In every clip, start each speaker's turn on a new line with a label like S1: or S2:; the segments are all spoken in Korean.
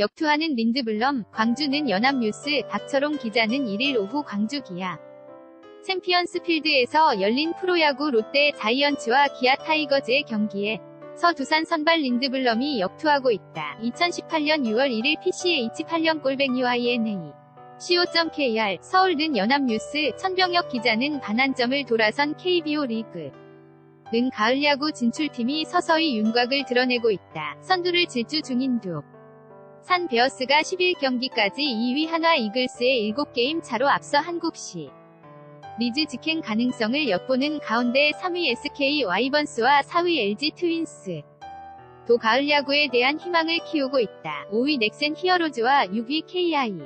S1: 역투하는 린드블럼, 광주는 연합뉴스, 박철홍 기자는 1일 오후 광주 기아. 챔피언스 필드에서 열린 프로야구 롯데 자이언츠와 기아 타이거즈의 경기에 서 두산 선발 린드블럼이 역투하고 있다. 2018년 6월 1일 PCH 8년 꼴뱅이 YNA. co.kr 서울는 연합뉴스 천병혁 기자는 반환점을 돌아선 KBO 리그. 는 가을 야구 진출팀이 서서히 윤곽을 드러내고 있다. 선두를 질주 중인 두. 산 베어스가 11경기까지 2위 한화 이글스의 7게임 차로 앞서 한국시. 리즈 직행 가능성을 엿보는 가운데 3위 SK 와이번스와 4위 LG 트윈스. 도 가을 야구에 대한 희망을 키우고 있다. 5위 넥센 히어로즈와 6위 KI.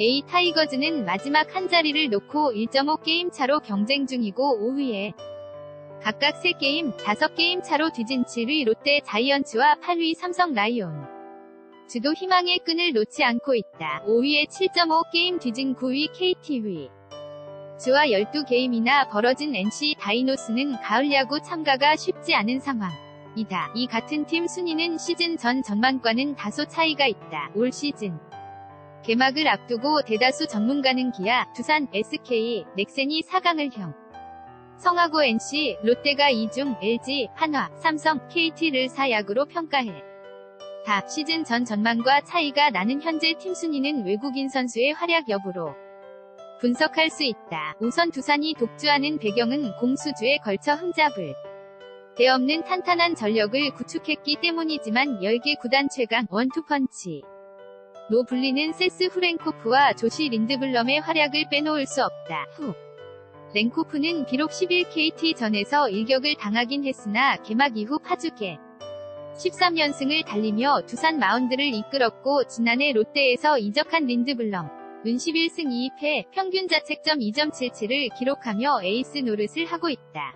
S1: A 타이거즈는 마지막 한 자리를 놓고 1.5게임 차로 경쟁 중이고 5위에 각각 3게임, 5게임 차로 뒤진 7위 롯데 자이언츠와 8위 삼성 라이온. 주도 희망의 끈을 놓지 않고 있다. 5위에 7.5 게임 뒤진 9위 KT위. 주와 12게임이나 벌어진 NC 다이노스 는 가을 야구 참가가 쉽지 않은 상황이다. 이 같은 팀 순위는 시즌 전 전망과는 다소 차이가 있다. 올 시즌 개막을 앞두고 대다수 전문가는 기아, 두산, SK, 넥센이 4강을 형. 성하고 NC, 롯데가 2중, LG, 한화, 삼성, KT를 4약으로 평가해. 다 시즌 전 전망과 차이가 나는 현재 팀 순위는 외국인 선수의 활약 여부로 분석할 수 있다. 우선 두산이 독주하는 배경은 공수주에 걸쳐 흠잡을 데 없는 탄탄한 전력을 구축했기 때문이지만 10개 구단 최강 원투펀치 로 불리는 세스 후렌코프와 조시 린드블럼의 활약을 빼놓을 수 없다. 후. 랭코프는 비록 11KT 전에서 일격을 당하긴 했으나 개막 이후 파죽에 13연승을 달리며 두산 마운드를 이끌었고 지난해 롯데에서 이적한 린드블럼 은 11승 2패 평균 자책점 2.77을 기록하며 에이스 노릇을 하고 있다.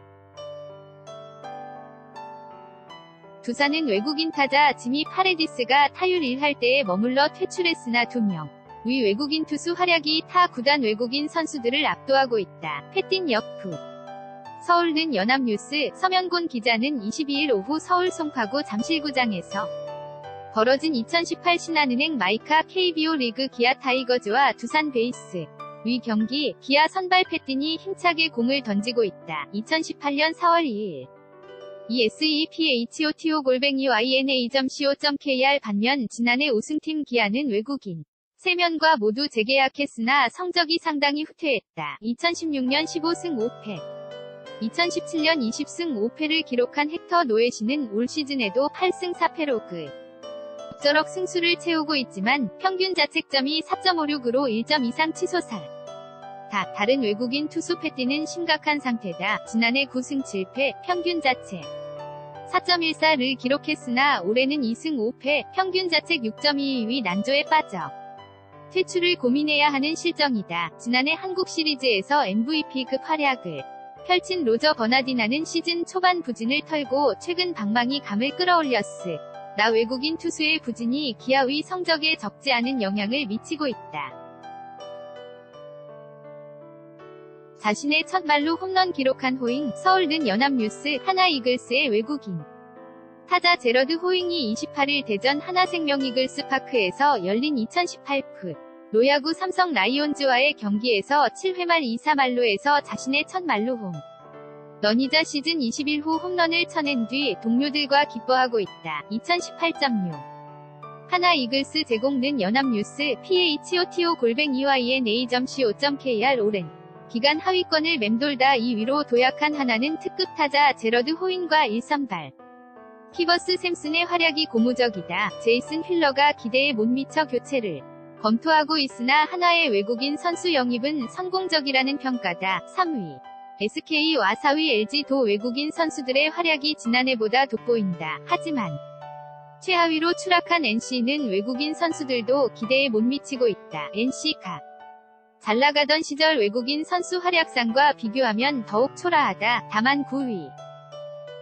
S1: 두산은 외국인 타자 지미 파레디스가 타율 1할 때에 머물러 퇴출했으나 2명. 위 외국인 투수 활약이 타 구단 외국인 선수들을 압도하고 있다. 패틴 역프. 서울는 연합뉴스 서면곤 기자는 22일 오후 서울 송파구 잠실구장에서 벌어진 2018 신한은행 마이카 KBO 리그 기아 타이거즈와 두산 베이스 위 경기 기아 선발 패틴이 힘차게 공을 던지고 있다. 2018년 4월 2일 이 SEPHOTO 골뱅이 YNA.co.kr 반면 지난해 우승팀 기아는 외국인 3명과 모두 재계약했으나 성적이 상당히 후퇴했다. 2016년 15승 5패 2017년 20승 5패를 기록한 헥터 노에시는 올 시즌에도 8승 4패로 그 적절럭 승수를 채우고 있지만 평균 자책점이 4.56으로 1점 이상 치솟아 다 다른 외국인 투수 패띠는 심각한 상태다. 지난해 9승 7패 평균 자책 4.14를 기록했으나 올해는 2승 5패 평균 자책 6.22위 난조에 빠져 퇴출을 고민해야 하는 실정이다. 지난해 한국 시리즈에서 MVP급 활약을 펼친 로저 버나디나는 시즌 초반 부진을 털고 최근 방망이 감을 끌어올렸으. 나 외국인 투수의 부진이 기아의 성적에 적지 않은 영향을 미치고 있다. 자신의 첫 말로 홈런 기록한 호잉, 서울는 연합뉴스, 하나 이글스의 외국인. 타자 제러드 호잉이 28일 대전 하나생명 이글스 파크에서 열린 2018프 로야구 삼성 라이온즈와의 경기에서 7회 말 2사 말로에서 자신의 첫 말로 홈. 런이자 시즌 21호 홈런을 쳐낸 뒤 동료들과 기뻐하고 있다. 2018.6 하나 이글스 제공는 연합뉴스 PHOTO 골뱅 EYNA.co.kr 오랜 기간 하위권을 맴돌다 2위로 도약한 하나는 특급 타자 제러드 호인과 1선발 키버스 샘슨의 활약이 고무적이다. 제이슨 휠러가 기대에 못 미쳐 교체를 검토하고 있으나 하나의 외국인 선수 영입은 성공적이라는 평가다. 3위 SK와 4위 LG도 외국인 선수들의 활약이 지난해보다 돋보인다. 하지만 최하위로 추락한 NC는 외국인 선수들도 기대에 못 미치고 있다. NC가 잘 나가던 시절 외국인 선수 활약상과 비교하면 더욱 초라하다. 다만 9위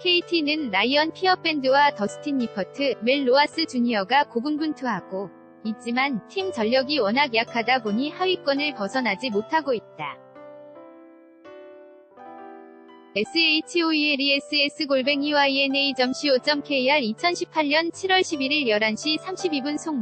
S1: KT는 라이언 피어밴드와 더스틴 리퍼트, 멜 로아스 주니어가 고군분투하고 있지만 팀 전력이 워낙 약하다 보니 하위권을 벗어나지 못하고 있다. SHOELESS 골뱅이 YNA.co.kr 2018년 7월 11일 11시 32분 송